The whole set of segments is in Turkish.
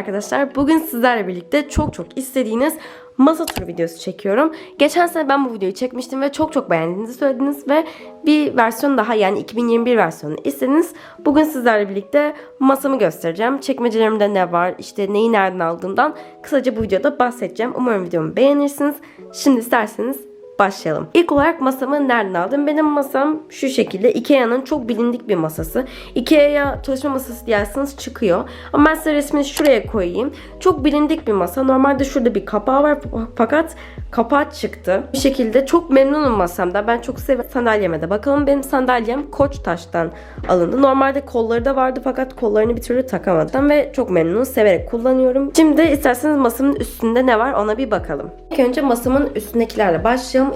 Arkadaşlar. Bugün sizlerle birlikte çok çok istediğiniz masa turu videosu çekiyorum. Geçen sene ben bu videoyu çekmiştim ve çok çok beğendiğinizi söylediniz ve bir versiyon daha yani 2021 versiyonunu istediniz. Bugün sizlerle birlikte masamı göstereceğim. Çekmecelerimde ne var, işte neyi nereden aldığımdan kısaca bu videoda bahsedeceğim. Umarım videomu beğenirsiniz. Şimdi isterseniz başlayalım. İlk olarak masamı nereden aldım? Benim masam şu şekilde Ikea'nın çok bilindik bir masası. Ikea'ya çalışma masası derseniz çıkıyor. Ama ben size resmini şuraya koyayım. Çok bilindik bir masa. Normalde şurada bir kapağı var fakat kapağı çıktı. Bir şekilde çok memnunum masamda. Ben çok seviyorum sandalyeme de. Bakalım benim sandalyem Koçtaş'tan alındı. Normalde kolları da vardı fakat kollarını bir türlü takamadım ve çok memnunum. Severek kullanıyorum. Şimdi isterseniz masamın üstünde ne var ona bir bakalım. İlk önce masamın üstündekilerle başlayalım.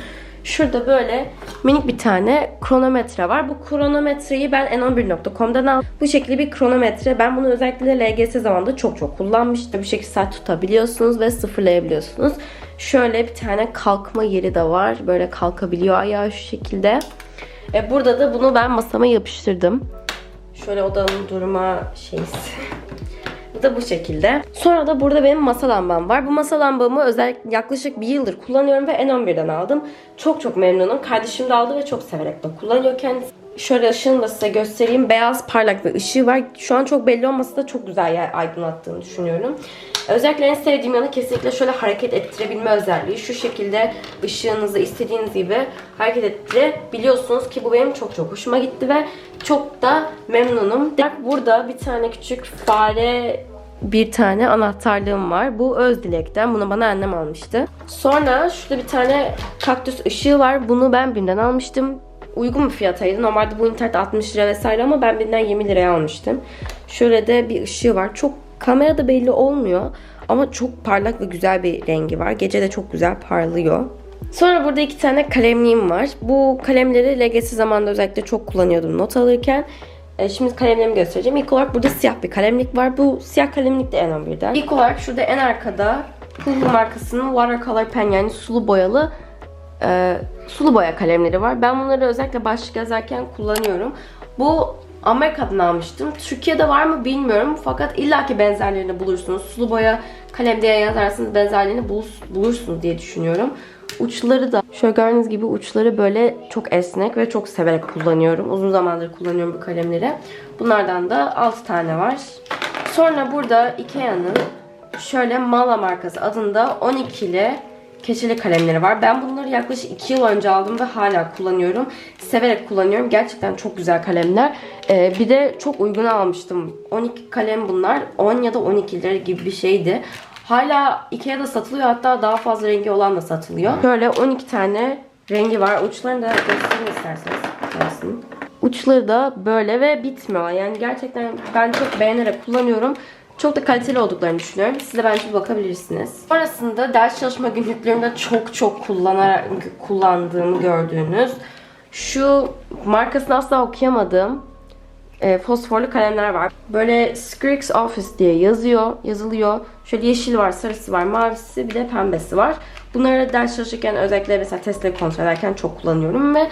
Şurada böyle minik bir tane kronometre var. Bu kronometreyi ben n11.com'dan aldım. Bu şekilde bir kronometre. Ben bunu özellikle LGS zamanında çok çok kullanmıştım. Bir şekilde saat tutabiliyorsunuz ve sıfırlayabiliyorsunuz. Şöyle bir tane kalkma yeri de var. Böyle kalkabiliyor ayağı şu şekilde. E burada da bunu ben masama yapıştırdım. Şöyle odanın durma şeysi. Da bu şekilde. Sonra da burada benim masa lambam var. Bu masa lambamı özellikle yaklaşık bir yıldır kullanıyorum ve N11'den aldım. Çok çok memnunum. Kardeşim de aldı ve çok severek de kullanıyor kendisi. Şöyle ışığını da size göstereyim. Beyaz parlak bir ışığı var. Şu an çok belli olmasa da çok güzel yer aydınlattığını düşünüyorum. Özellikle en sevdiğim yanı kesinlikle şöyle hareket ettirebilme özelliği. Şu şekilde ışığınızı istediğiniz gibi hareket ettirebiliyorsunuz ki bu benim çok çok hoşuma gitti ve çok da memnunum. Burada bir tane küçük fare bir tane anahtarlığım var. Bu öz dilekten. Bunu bana annem almıştı. Sonra şurada bir tane kaktüs ışığı var. Bunu ben BİM'den almıştım. Uygun bir fiyataydı. Normalde bu internet 60 lira vesaire ama ben BİM'den 20 liraya almıştım. Şöyle de bir ışığı var. Çok kamerada belli olmuyor. Ama çok parlak ve güzel bir rengi var. Gece de çok güzel parlıyor. Sonra burada iki tane kalemliğim var. Bu kalemleri LGS zamanında özellikle çok kullanıyordum not alırken. E, Şimdi kalemlerimi göstereceğim. İlk olarak burada siyah bir kalemlik var. Bu siyah kalemlik de N11'den. İlk olarak şurada en arkada Hulu markasının watercolor pen yani sulu boyalı e, sulu boya kalemleri var. Ben bunları özellikle başlık yazarken kullanıyorum. Bu Amerika'dan almıştım. Türkiye'de var mı bilmiyorum. Fakat illaki benzerlerini bulursunuz. Sulu boya kalem diye yazarsanız benzerlerini bul- bulursunuz diye düşünüyorum. Uçları da şöyle gördüğünüz gibi uçları böyle çok esnek ve çok severek kullanıyorum. Uzun zamandır kullanıyorum bu kalemleri. Bunlardan da 6 tane var. Sonra burada Ikea'nın şöyle Mala markası adında 12'li keçeli kalemleri var. Ben bunları yaklaşık 2 yıl önce aldım ve hala kullanıyorum. Severek kullanıyorum. Gerçekten çok güzel kalemler. Ee, bir de çok uygun almıştım. 12 kalem bunlar. 10 ya da 12 lira gibi bir şeydi. Hala Ikea'da satılıyor. Hatta daha fazla rengi olan da satılıyor. Böyle 12 tane rengi var. Uçlarını da göstereyim isterseniz. Gelsin. Uçları da böyle ve bitmiyor. Yani gerçekten ben çok beğenerek kullanıyorum. Çok da kaliteli olduklarını düşünüyorum. Siz de bence bakabilirsiniz. Sonrasında ders çalışma günlüklerimde çok çok kullanarak kullandığımı gördüğünüz şu markasını asla okuyamadığım e, fosforlu kalemler var. Böyle Scrix Office diye yazıyor, yazılıyor. Şöyle yeşil var, sarısı var, mavisi bir de pembesi var. Bunları ders çalışırken özellikle mesela testleri kontrol ederken çok kullanıyorum ve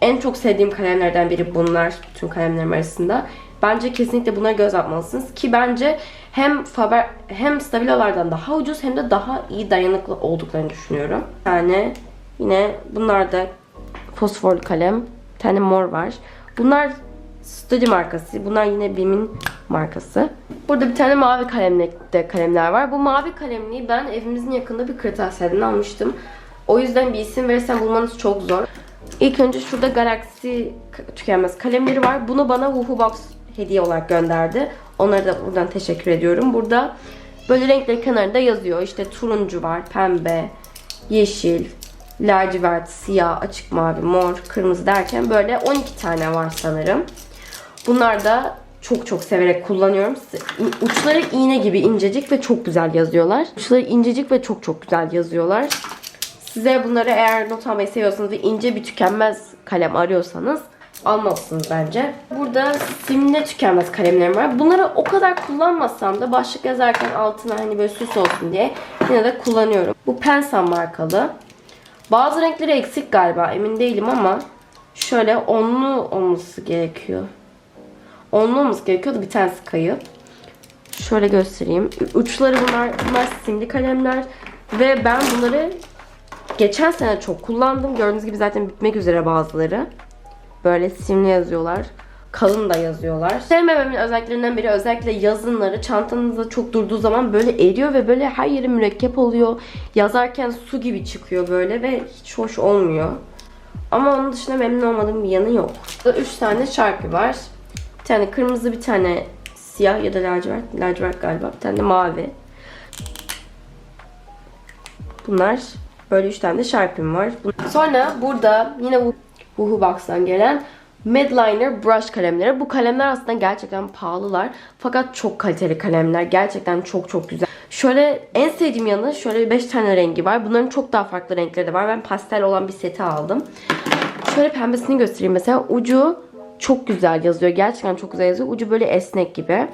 en çok sevdiğim kalemlerden biri bunlar tüm kalemlerim arasında. Bence kesinlikle buna göz atmalısınız ki bence hem Faber hem Stabilo'lardan daha ucuz hem de daha iyi dayanıklı olduklarını düşünüyorum. Yani yine bunlar da fosforlu kalem. Bir tane mor var. Bunlar Study markası. Bunlar yine BİM'in markası. Burada bir tane mavi kalemlikte kalemler var. Bu mavi kalemliği ben evimizin yakında bir kırtasiyeden almıştım. O yüzden bir isim verirsem bulmanız çok zor. İlk önce şurada Galaxy tükenmez kalemleri var. Bunu bana Woohoo Box hediye olarak gönderdi. Onlara da buradan teşekkür ediyorum. Burada böyle renkleri kenarında yazıyor. İşte turuncu var, pembe, yeşil, lacivert, siyah, açık mavi, mor, kırmızı derken böyle 12 tane var sanırım. Bunlar da çok çok severek kullanıyorum. Uçları iğne gibi incecik ve çok güzel yazıyorlar. Uçları incecik ve çok çok güzel yazıyorlar. Size bunları eğer not almayı seviyorsanız ve ince bir tükenmez kalem arıyorsanız almalısınız bence. Burada simli tükenmez kalemlerim var. Bunları o kadar kullanmasam da başlık yazarken altına hani böyle süs olsun diye yine de kullanıyorum. Bu Pensan markalı. Bazı renkleri eksik galiba emin değilim ama şöyle onlu olması gerekiyor. Onlu olması gerekiyordu bir tanesi kayıp. Şöyle göstereyim. Uçları bunlar, bunlar simli kalemler. Ve ben bunları geçen sene çok kullandım. Gördüğünüz gibi zaten bitmek üzere bazıları. Böyle simli yazıyorlar. Kalın da yazıyorlar. Sevmememin özelliklerinden biri özellikle yazınları çantanızda çok durduğu zaman böyle eriyor ve böyle her yeri mürekkep oluyor. Yazarken su gibi çıkıyor böyle ve hiç hoş olmuyor. Ama onun dışında memnun olmadığım bir yanı yok. Burada 3 tane Sharpie var. Bir tane kırmızı, bir tane siyah ya da lacivert. Lacivert galiba. Bir tane de mavi. Bunlar böyle 3 tane de Sharpie'm var. Sonra burada yine bu Woohoo Box'tan gelen Medliner brush kalemleri. Bu kalemler aslında gerçekten pahalılar. Fakat çok kaliteli kalemler. Gerçekten çok çok güzel. Şöyle en sevdiğim yanı şöyle 5 tane rengi var. Bunların çok daha farklı renkleri de var. Ben pastel olan bir seti aldım. Şöyle pembesini göstereyim mesela. Ucu çok güzel yazıyor. Gerçekten çok güzel yazıyor. Ucu böyle esnek gibi.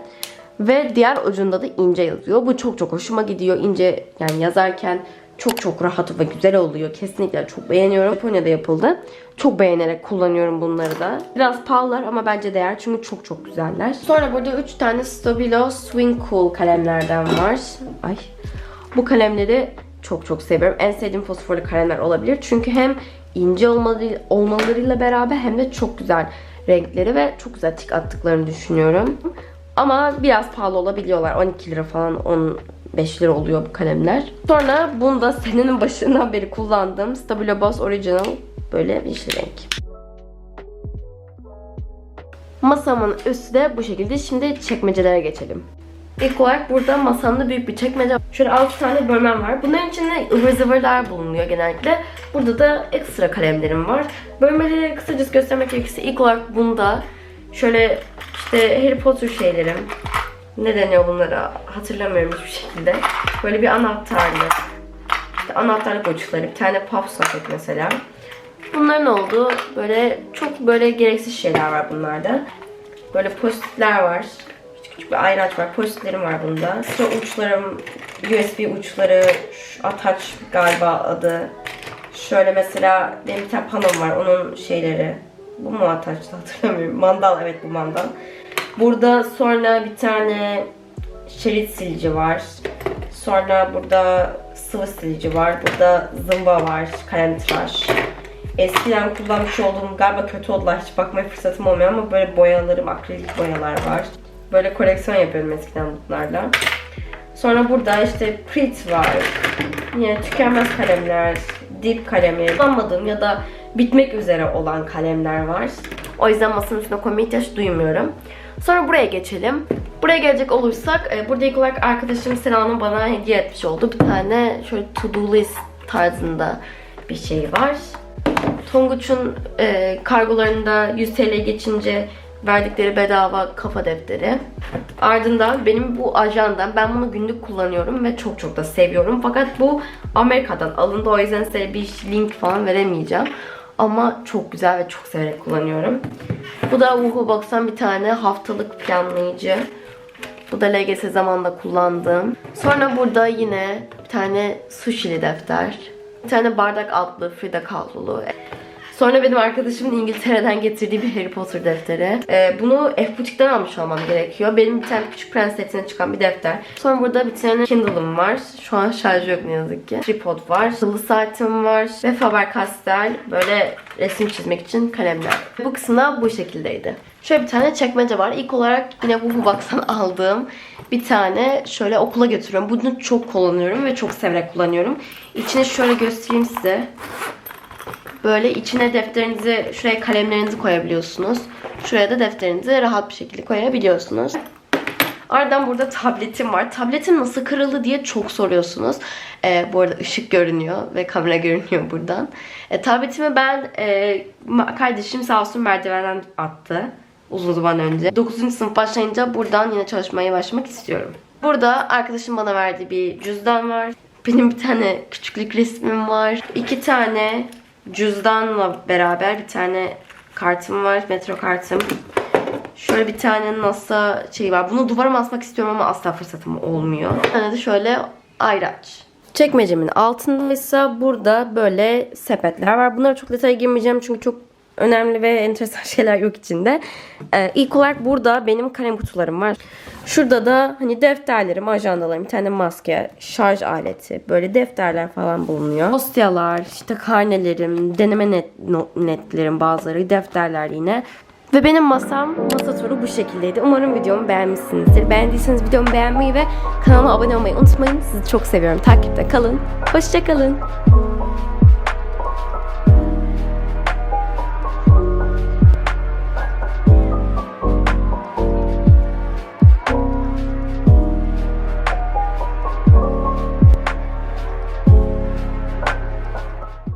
Ve diğer ucunda da ince yazıyor. Bu çok çok hoşuma gidiyor. İnce yani yazarken çok çok rahat ve güzel oluyor. Kesinlikle çok beğeniyorum. Japonya'da yapıldı. Çok beğenerek kullanıyorum bunları da. Biraz pahalılar ama bence değer çünkü çok çok güzeller. Sonra burada 3 tane Stabilo Swing Cool kalemlerden var. Ay. Bu kalemleri çok çok seviyorum. En sevdiğim fosforlu kalemler olabilir. Çünkü hem ince olmaları, olmalarıyla beraber hem de çok güzel renkleri ve çok güzel tik attıklarını düşünüyorum. Ama biraz pahalı olabiliyorlar. 12 lira falan 15 lira oluyor bu kalemler. Sonra bunu da senenin başından beri kullandığım Stabilo Boss Original böyle yeşil renk. Masamın üstü de bu şekilde. Şimdi çekmecelere geçelim. İlk olarak burada masamda büyük bir çekmece. Şöyle 6 tane bölmem var. Bunların içinde ıvır zıvırlar bulunuyor genellikle. Burada da ekstra kalemlerim var. Bölmeleri kısacası göstermek gerekirse ilk olarak bunda şöyle işte Harry Potter şeylerim. Ne deniyor bunlara hatırlamıyorum hiçbir şekilde. Böyle bir anahtarlı. İşte anahtarlık uçları. Bir tane puff socket mesela. Bunların olduğu böyle çok böyle gereksiz şeyler var bunlarda. Böyle postitler var. Küçük bir ayraç var. Postitlerim var bunda. Sıra uçlarım, USB uçları, attach galiba adı. Şöyle mesela benim bir tane panom var. Onun şeyleri. Bu mu attach'tı hatırlamıyorum. Mandal evet bu mandal. Burada sonra bir tane şerit silici var. Sonra burada sıvı silici var. Burada zımba var, kalem tıraş. Eskiden kullanmış olduğum galiba kötü oldular hiç bakmaya fırsatım olmuyor ama böyle boyalarım, akrilik boyalar var. Böyle koleksiyon yapıyorum eskiden bunlarla. Sonra burada işte Prit var. Yine tükenmez kalemler, dip kalemleri, kullanmadığım ya da bitmek üzere olan kalemler var. O yüzden masanın üstüne koymaya ihtiyaç duymuyorum. Sonra buraya geçelim. Buraya gelecek olursak, e, burada ilk olarak arkadaşım Sena'nın bana hediye etmiş olduğu bir tane şöyle to-do list tarzında bir şey var. Tonguç'un e, kargolarında 100 TL geçince verdikleri bedava kafa defteri. Ardından benim bu ajandam. Ben bunu günlük kullanıyorum ve çok çok da seviyorum. Fakat bu Amerika'dan alındı. O yüzden size bir link falan veremeyeceğim. Ama çok güzel ve çok severek kullanıyorum. Bu da Woohoo Box'tan bir tane haftalık planlayıcı. Bu da LGS zamanında kullandığım. Sonra burada yine bir tane sushili defter. Bir tane bardak altlı Frida Kahlo'lu. Sonra benim arkadaşımın İngiltere'den getirdiği bir Harry Potter defteri. Ee, bunu F Butik'ten almış olmam gerekiyor. Benim bir tane Küçük Prens setine çıkan bir defter. Sonra burada bir tane Kindle'ım var. Şu an şarjı yok ne yazık ki. Tripod var. Akıllı saatim var. Ve Faber-Castell böyle resim çizmek için kalemler. Bu kısımda bu şekildeydi. Şöyle bir tane çekmece var. İlk olarak yine bu Box'tan aldığım bir tane şöyle okula götürüyorum. Bunu çok kullanıyorum ve çok severek kullanıyorum. İçine şöyle göstereyim size. Böyle içine defterinizi, şuraya kalemlerinizi koyabiliyorsunuz. Şuraya da defterinizi rahat bir şekilde koyabiliyorsunuz. Ardından burada tabletim var. Tabletim nasıl kırıldı diye çok soruyorsunuz. Ee, bu arada ışık görünüyor ve kamera görünüyor buradan. E, tabletimi ben e, kardeşim sağ olsun merdivenden attı. Uzun zaman önce. 9. sınıf başlayınca buradan yine çalışmaya başlamak istiyorum. Burada arkadaşım bana verdiği bir cüzdan var. Benim bir tane küçüklük resmim var. İki tane cüzdanla beraber bir tane kartım var. Metro kartım. Şöyle bir tane NASA şeyi var. Bunu duvara asmak istiyorum ama asla fırsatım olmuyor. Bir tane de şöyle ayraç. Çekmecemin altında ise burada böyle sepetler var. Bunlara çok detaya girmeyeceğim çünkü çok önemli ve enteresan şeyler yok içinde. Ee, ilk olarak burada benim kalem kutularım var. Şurada da hani defterlerim, ajandalarım, bir tane maske, şarj aleti, böyle defterler falan bulunuyor. Dosyalar, işte karnelerim, deneme net, netlerim bazıları, defterler yine. Ve benim masam, masa turu bu şekildeydi. Umarım videomu beğenmişsinizdir. Beğendiyseniz videomu beğenmeyi ve kanalıma abone olmayı unutmayın. Sizi çok seviyorum. Takipte kalın. Hoşçakalın.